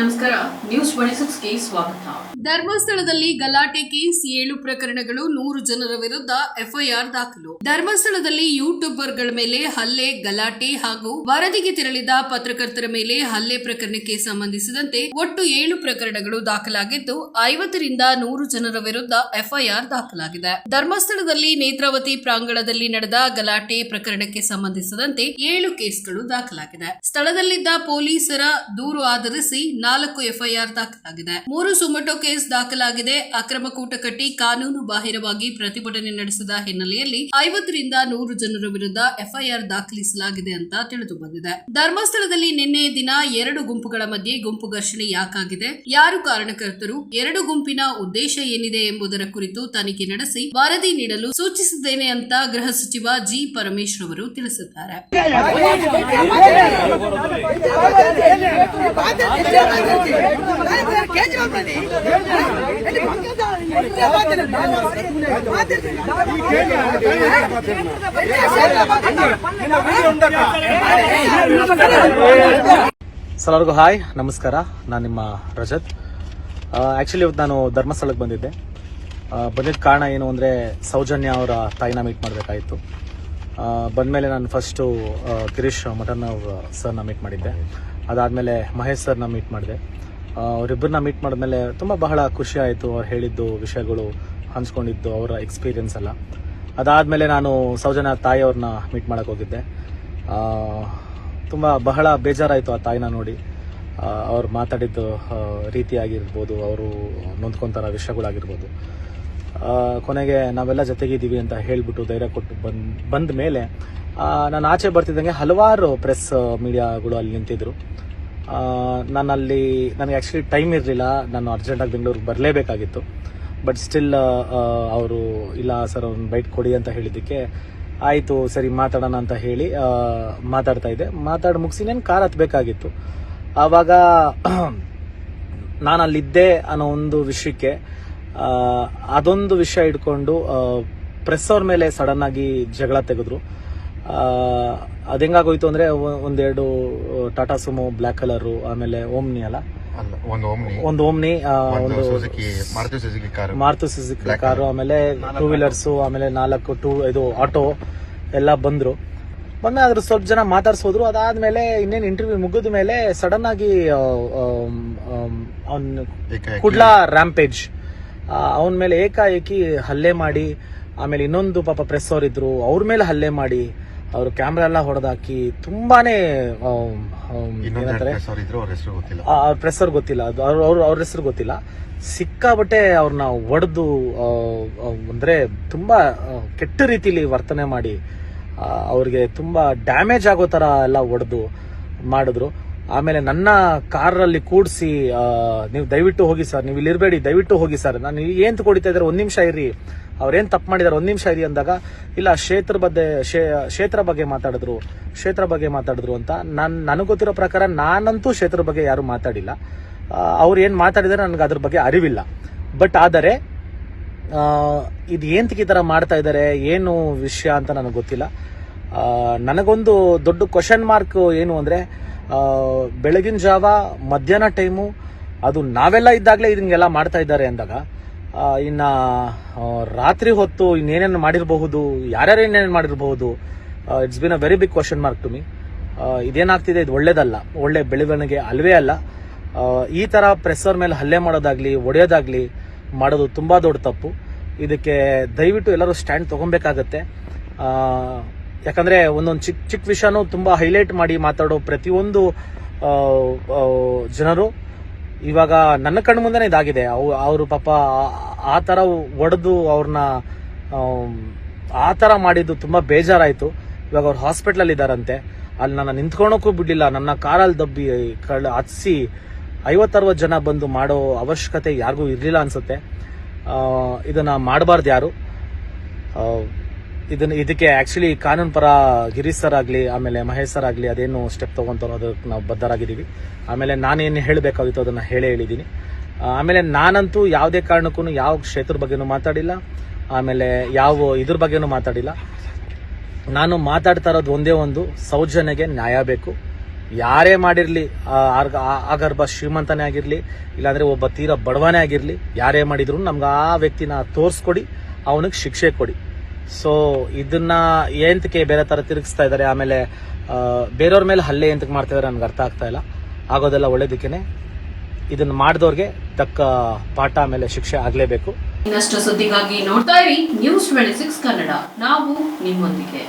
ನಮಸ್ಕಾರ ನ್ಯೂಸ್ ಸ್ವಾಗತ. ಧರ್ಮಸ್ಥಳದಲ್ಲಿ ಗಲಾಟೆ ಕೇಸ್ ಏಳು ಪ್ರಕರಣಗಳು ನೂರು ಜನರ ವಿರುದ್ಧ ಎಫ್ಐಆರ್ ದಾಖಲು. ಧರ್ಮಸ್ಥಳದಲ್ಲಿ ಯೂಟ್ಯೂಬರ್ಗಳ ಮೇಲೆ ಹಲ್ಲೆ, ಗಲಾಟೆ ಹಾಗೂ ವರದಿಗೆ ತೆರಳಿದ ಪತ್ರಕರ್ತರ ಮೇಲೆ ಹಲ್ಲೆ ಪ್ರಕರಣಕ್ಕೆ ಸಂಬಂಧಿಸಿದಂತೆ ಒಟ್ಟು ಏಳು ಪ್ರಕರಣಗಳು ದಾಖಲಾಗಿದ್ದು, ಐವತ್ತರಿಂದ ನೂರು ಜನರ ವಿರುದ್ಧ ಎಫ್ಐಆರ್ ದಾಖಲಾಗಿದೆ. ಧರ್ಮಸ್ಥಳದಲ್ಲಿ ನೇತ್ರಾವತಿ ಪ್ರಾಂಗಣದಲ್ಲಿ ನಡೆದ ಗಲಾಟೆ ಪ್ರಕರಣಕ್ಕೆ ಸಂಬಂಧಿಸಿದಂತೆ ಏಳು ಕೇಸ್ಗಳು ದಾಖಲಾಗಿದೆ. ಸ್ಥಳದಲ್ಲಿದ್ದ ಪೊಲೀಸರ ದೂರು ಆಧರಿಸಿ ನಾಲ್ಕು ಎಫ್ಐಆರ್ ದಾಖಲಾಗಿದೆ. ಮೂರು ಸುಮಟೊ ಕೇಸ್ ದಾಖಲಾಗಿದೆ. ಅಕ್ರಮ ಕೂಟ ಕಟ್ಟಿ ಕಾನೂನು ಬಾಹಿರವಾಗಿ ಪ್ರತಿಭಟನೆ ನಡೆಸಿದ ಹಿನ್ನೆಲೆಯಲ್ಲಿ ಐವತ್ತರಿಂದ ನೂರು ಜನರ ವಿರುದ್ಧ ಎಫ್ಐಆರ್ ದಾಖಲಿಸಲಾಗಿದೆ ಅಂತ ತಿಳಿದು ಬಂದಿದೆ. ಧರ್ಮಸ್ಥಳದಲ್ಲಿ ನಿನ್ನೆ ದಿನ ಎರಡು ಗುಂಪುಗಳ ಮಧ್ಯೆ ಗುಂಪು ಘರ್ಷಣೆ ಯಾಕಾಗಿದೆ? ಯಾರು ಕಾರಣಕರ್ತರು? ಎರಡು ಗುಂಪಿನ ಉದ್ದೇಶ ಏನಿದೆ ಎಂಬುದರ ಕುರಿತು ತನಿಖೆ ನಡೆಸಿ ವರದಿ ನೀಡಲು ಸೂಚಿಸಿದ್ದೇನೆ ಅಂತ ಗೃಹ ಸಚಿವ ಜಿ. ಪರಮೇಶ್ವರ್ ಅವರು ತಿಳಿಸಿದ್ದಾರೆ. ಎಲ್ಲರಿಗೂ ಹಾಯ್, ನಮಸ್ಕಾರ. ನಾನು ನಿಮ್ಮ ರಜತ್. ಆ್ಯಕ್ಚುಲಿ ಇವತ್ತು ನಾನು ಧರ್ಮಸ್ಥಳಕ್ಕೆ ಬಂದಿದ್ದೆ. ಬಂದಿದ್ದ ಕಾರಣ ಏನು ಅಂದರೆ ಸೌಜನ್ಯ ಅವರ ತಾಯಿನ ಮೀಟ್ ಮಾಡಬೇಕಾಯಿತು. ಬಂದಮೇಲೆ ನಾನು ಫಸ್ಟು ಗಿರೀಶ್ ಮಟನ್ ಅವ್ರ ಸರ್ನ ಮೀಟ್ ಮಾಡಿದ್ದೆ. ಅದಾದಮೇಲೆ ಮಹೇಶ್ ಸರ್ನ ಮೀಟ್ ಮಾಡಿದೆ. ಅವರಿಬ್ಬರನ್ನ ಮೀಟ್ ಮಾಡಿದ್ಮೇಲೆ ತುಂಬ ಬಹಳ ಖುಷಿ ಆಯಿತು ಅವ್ರು ಹೇಳಿದ್ದು ವಿಷಯಗಳು, ಹಂಚ್ಕೊಂಡಿದ್ದು ಅವರ ಎಕ್ಸ್ಪೀರಿಯನ್ಸ್ ಎಲ್ಲ. ಅದಾದಮೇಲೆ ನಾನು ಸೌಜನ್ಯ ತಾಯಿಯವ್ರನ್ನ ಮೀಟ್ ಮಾಡೋಕ್ಕೆ ಹೋಗಿದ್ದೆ. ತುಂಬ ಬಹಳ ಬೇಜಾರಾಯಿತು ಆ ತಾಯಿನ ನೋಡಿ. ಅವ್ರು ಮಾತಾಡಿದ್ದು ರೀತಿಯಾಗಿರ್ಬೋದು, ಅವರು ನೊಂದ್ಕೊಂತಾರ ವಿಷಯಗಳಾಗಿರ್ಬೋದು. ಕೊನೆಗೆ ನಾವೆಲ್ಲ ಜೊತೆಗಿದ್ದೀವಿ ಅಂತ ಹೇಳಿಬಿಟ್ಟು ಧೈರ್ಯ ಕೊಟ್ಟು ಬಂದ್, ಬಂದ ಮೇಲೆ ನಾನು ಆಚೆ ಬರ್ತಿದ್ದಂಗೆ ಹಲವಾರು ಪ್ರೆಸ್ ಮೀಡಿಯಾಗಳು ಅಲ್ಲಿ ನಿಂತಿದ್ರು. ನಾನು ಅಲ್ಲಿ ನನಗೆ ಆ್ಯಕ್ಚುಲಿ ಟೈಮ್ ಇರಲಿಲ್ಲ. ನಾನು ಅರ್ಜೆಂಟಾಗಿ ಬೆಂಗಳೂರಿಗೆ ಬರಲೇಬೇಕಾಗಿತ್ತು. ಬಟ್ ಸ್ಟಿಲ್ ಅವರು, ಇಲ್ಲ ಸರ್ ಅವ್ರನ್ನ ಬೈಟ್ ಕೊಡಿ ಅಂತ ಹೇಳಿದ್ದಕ್ಕೆ ಆಯಿತು, ಸರಿ, ಮಾತಾಡೋಣ ಅಂತ ಹೇಳಿ ಮಾತಾಡ್ತಾ ಇದ್ದೆ. ಮಾತಾಡಿ ಮುಗಿಸಿ ನಾನು ಕಾರ್ ಹತ್ಬೇಕಾಗಿತ್ತು. ಆವಾಗ ನಾನು ಅಲ್ಲಿದ್ದೆ ಅನ್ನೋ ಒಂದು ವಿಷಯಕ್ಕೆ ಅದೊಂದು ವಿಷಯ ಇಟ್ಕೊಂಡು ಪ್ರೆಸ್ ಅವ್ರ ಮೇಲೆ ಸಡನ್ ಆಗಿ ಜಗಳ ತೆಗೆದ್ರು. ಆ, ಅದ್ ಹೆಂಗಾಗೋಯ್ತು ಅಂದ್ರೆ ಒಂದೆರಡು ಟಾಟಾ ಸುಮೋ ಬ್ಲ್ಯಾಕ್ ಕಲರು ಆಮೇಲೆ ಓಮ್ನಿ ಅಲ್ಲ? ಅಲ್ಲ ಒಂದು ಓಮ್ನಿ ಒಂದು Maruti Suzuki car Maruti Suzuki car ಆಮೇಲೆ ಟೂ ವೀಲರ್ಸ್ ಆಮೇಲೆ ನಾಲ್ಕು ಟೂ ಇದು ಆಟೋ ಎಲ್ಲ ಬಂದ್ರು. ಬಂದ ಅದ್ರ ಸ್ವಲ್ಪ ಜನ ಮಾತಾಡ್ಸೋದ್ರು. ಅದಾದ್ಮೇಲೆ ಇನ್ನೇನು ಇಂಟರ್ವ್ಯೂ ಮುಗಿದ ಮೇಲೆ ಸಡನ್ ಆಗಿ ಅವನ್ ಕುಡ್ಲಾ ರ್ಯಾಂಪೇಜ್ ಅವನ ಮೇಲೆ ಏಕಾಏಕಿ ಹಲ್ಲೆ ಮಾಡಿ ಆಮೇಲೆ ಇನ್ನೊಂದು ಪಾಪ ಪ್ರೆಸ್ ಅವ್ರ ಇದ್ರು ಅವ್ರ ಮೇಲೆ ಹಲ್ಲೆ ಮಾಡಿ ಅವರು ಕ್ಯಾಮ್ರಾ ಎಲ್ಲ ಹೊಡೆದಾಕಿ ತುಂಬಾನೇ ಏನಂತಾರೆ? ಅವ್ರ ಹೆಸರು ಗೊತ್ತಿಲ್ಲ. ಅದು ಅವ್ರ ಹೆಸರು ಗೊತ್ತಿಲ್ಲ. ಸಿಕ್ಕಾಬಟ್ಟೆ ಅವ್ರನ್ನ ಒಡೆದು ಅಂದ್ರೆ ತುಂಬಾ ಕೆಟ್ಟ ರೀತಿಲಿ ವರ್ತನೆ ಮಾಡಿ ಅವ್ರಿಗೆ ತುಂಬಾ ಡ್ಯಾಮೇಜ್ ಆಗೋ ತರ ಎಲ್ಲ ಒಡೆದು ಮಾಡಿದ್ರು. ಆಮೇಲೆ ನನ್ನ ಕಾರಲ್ಲಿ ಕೂಡಿಸಿ ನೀವು ದಯವಿಟ್ಟು ಹೋಗಿ ಸರ್, ನೀವು ಇಲ್ಲಿ ಇರಬೇಡಿ, ದಯವಿಟ್ಟು ಹೋಗಿ ಸರ್. ನಾನು ಏನು ಕೊಡಿತಾ ಇದ್ದಾರೆ, ಒಂದು ನಿಮಿಷ ಇರಿ ಅವ್ರೇನು ತಪ್ಪು ಮಾಡಿದ್ದಾರೆ, ಒಂದು ನಿಮಿಷ ಇರಿ ಅಂದಾಗ, ಇಲ್ಲ, ಕ್ಷೇತ್ರ ಬಗ್ಗೆ ಕ್ಷೇತ್ರ ಬಗ್ಗೆ ಮಾತಾಡಿದ್ರು, ಕ್ಷೇತ್ರ ಬಗ್ಗೆ ಮಾತಾಡಿದ್ರು ಅಂತ ನನ್, ನನಗೆ ಗೊತ್ತಿರೋ ಪ್ರಕಾರ ನಾನಂತೂ ಕ್ಷೇತ್ರ ಬಗ್ಗೆ ಯಾರು ಮಾತಾಡಿಲ್ಲ. ಅವ್ರು ಏನು ಮಾತಾಡಿದಾರೆ ನನಗೆ ಅದ್ರ ಬಗ್ಗೆ ಅರಿವಿಲ್ಲ. ಬಟ್ ಆದರೆ ಇದು ಏಂತಕ್ಕೆ ಈ ಥರ ಮಾಡ್ತಾ ಇದ್ದಾರೆ, ಏನು ವಿಷಯ ಅಂತ ನನಗೆ ಗೊತ್ತಿಲ್ಲ. ನನಗೊಂದು ದೊಡ್ಡ ಕ್ವಶನ್ ಮಾರ್ಕ್ ಏನು ಅಂದರೆ ಬೆಳಗಿನ ಜಾವ, ಮಧ್ಯಾಹ್ನ ಟೈಮು, ಅದು ನಾವೆಲ್ಲ ಇದ್ದಾಗಲೇ ಇದನ್ನೆಲ್ಲ ಮಾಡ್ತಾ ಇದ್ದಾರೆ ಅಂದಾಗ ಇನ್ನು ರಾತ್ರಿ ಹೊತ್ತು ಇನ್ನೇನೇನು ಮಾಡಿರಬಹುದು, ಯಾರ್ಯಾರು ಇನ್ನೇನು ಮಾಡಿರಬಹುದು it's been a very big question mark to me ಇದೇನಾಗ್ತಿದೆ, ಇದು ಒಳ್ಳೇದಲ್ಲ. ಒಳ್ಳೆ ಬೆಳವಣಿಗೆ ಅಲ್ವೇ ಅಲ್ಲ. ಈ ಥರ ಪ್ರೆಸ್ಸರ್ ಮೇಲೆ ಹಲ್ಲೆ ಮಾಡೋದಾಗ್ಲಿ ಒಡೆಯೋದಾಗ್ಲಿ ಮಾಡೋದು ತುಂಬ ದೊಡ್ಡ ತಪ್ಪು. ಇದಕ್ಕೆ ದಯವಿಟ್ಟು ಎಲ್ಲರೂ ಸ್ಟ್ಯಾಂಡ್ ತಗೊಬೇಕಾಗತ್ತೆ. ಯಾಕಂದ್ರೆ ಒಂದೊಂದು ಚಿಕ್ಕ ಚಿಕ್ಕ ವಿಷಯನೂ ತುಂಬಾ ಹೈಲೈಟ್ ಮಾಡಿ ಮಾತಾಡೋ ಪ್ರತಿಯೊಂದು ಜನರು ಇವಾಗ ನನ್ನ ಕಣ್ಣು ಮುಂದೆ ಇದಾಗಿದೆ. ಅವು, ಅವರು ಪಾಪ ಆ- ತರ ಒಡೆದು ಅವ್ರನ್ನ ಆ ತರ ಮಾಡಿದ್ದು ತುಂಬಾ ಬೇಜಾರಾಯ್ತು. ಇವಾಗ ಅವ್ರು ಹಾಸ್ಪಿಟ್ಲಲ್ಲಿ ಇದ್ದಾರಂತೆ ಅಲ್ಲಿ ನನ್ನ ನಿಂತ್ಕೊಳಕ್ಕೂ ಬಿಡ್ಲಿಲ್ಲ. ನನ್ನ ಕಾರಲ್ಲಿ ದಬ್ಬಿ, ಕಳ್ ಹತ್ಸಿ ಐವತ್ತರವತ್ತು ಜನ ಬಂದು ಮಾಡೋ ಅವಶ್ಯಕತೆ ಯಾರಿಗೂ ಇರಲಿಲ್ಲ ಅನ್ಸುತ್ತೆ. ಇದನ್ನ ಮಾಡಬಾರ್ದು ಯಾರು. ಇದನ್ನ ಇದಕ್ಕೆ ಆಕ್ಚುಲಿ ಕಾನೂನು ಪರ ಗಿರೀಶ್ ಸರ್ ಆಗಲಿ, ಆಮೇಲೆ ಮಹೇಶ್ ಸರ್ ಆಗಲಿ ಅದೇನು ಸ್ಟೆಪ್ ತಗೊಂತಾರೋ ಅದಕ್ಕೆ ನಾವು ಬದ್ಧರಾಗಿದ್ದೀವಿ. ಆಮೇಲೆ ನಾನೇನು ಹೇಳಬೇಕಾಗಿತ್ತು ಅದನ್ನು ಹೇಳೇ ಹೇಳಿದ್ದೀನಿ. ಆಮೇಲೆ ನಾನಂತೂ ಯಾವುದೇ ಕಾರಣಕ್ಕೂ ಯಾವ ಕ್ಷೇತ್ರದ ಬಗ್ಗೆನೂ ಮಾತಾಡಿಲ್ಲ. ಆಮೇಲೆ ಯಾವ ಇದ್ರ ಬಗ್ಗೆನೂ ಮಾತಾಡಿಲ್ಲ. ನಾನು ಮಾತಾಡ್ತಾ ಇರೋದು ಒಂದೇ ಒಂದು, ಸೌಜನ್ಯಗೆ ನ್ಯಾಯ ಬೇಕು. ಯಾರೇ ಮಾಡಿರಲಿ ಆಗರ್ಭ ಶ್ರೀಮಂತನೇ ಆಗಿರಲಿ, ಇಲ್ಲಾಂದರೆ ಒಬ್ಬ ತೀರ ಬಡವನೇ ಆಗಿರಲಿ, ಯಾರೇ ಮಾಡಿದ್ರು ನಮ್ಗೆ ಆ ವ್ಯಕ್ತಿನ ತೋರಿಸ್ಕೊಡಿ, ಅವನಿಗೆ ಶಿಕ್ಷೆ ಕೊಡಿ. ಸೊ ಇದನ್ನ ಏಂತಕ್ಕೆ ಬೇರೆ ತರ ತಿರುಗಿಸ್ತಾ ಇದ್ದಾರೆ, ಆಮೇಲೆ ಬೇರೆಯವ್ರ ಮೇಲೆ ಹಲ್ಲೆ ಎಂತಕ್ಕೆ ಮಾಡ್ತಾ ಇದಾರೆ ನನ್ಗೆ ಅರ್ಥ ಆಗ್ತಾ ಇಲ್ಲ. ಆಗೋದೆಲ್ಲ ಒಳ್ಳೇದಕ್ಕೇನೆ ಇದನ್ನ ಮಾಡಿದವ್ರಿಗೆ ತಕ್ಕ ಪಾಠ, ಆಮೇಲೆ ಶಿಕ್ಷೆ ಆಗಲೇಬೇಕು. ಇನ್ನಷ್ಟು ಸುದ್ದಿಗಾಗಿ ನೋಡ್ತಾ ಇರಿ ನ್ಯೂಸ್ ಟ್ವೆಂಟಿ ಸಿಕ್ಸ್ ಕನ್ನಡ ನಾವು ನಿಮ್ಮೊಂದಿಗೆ.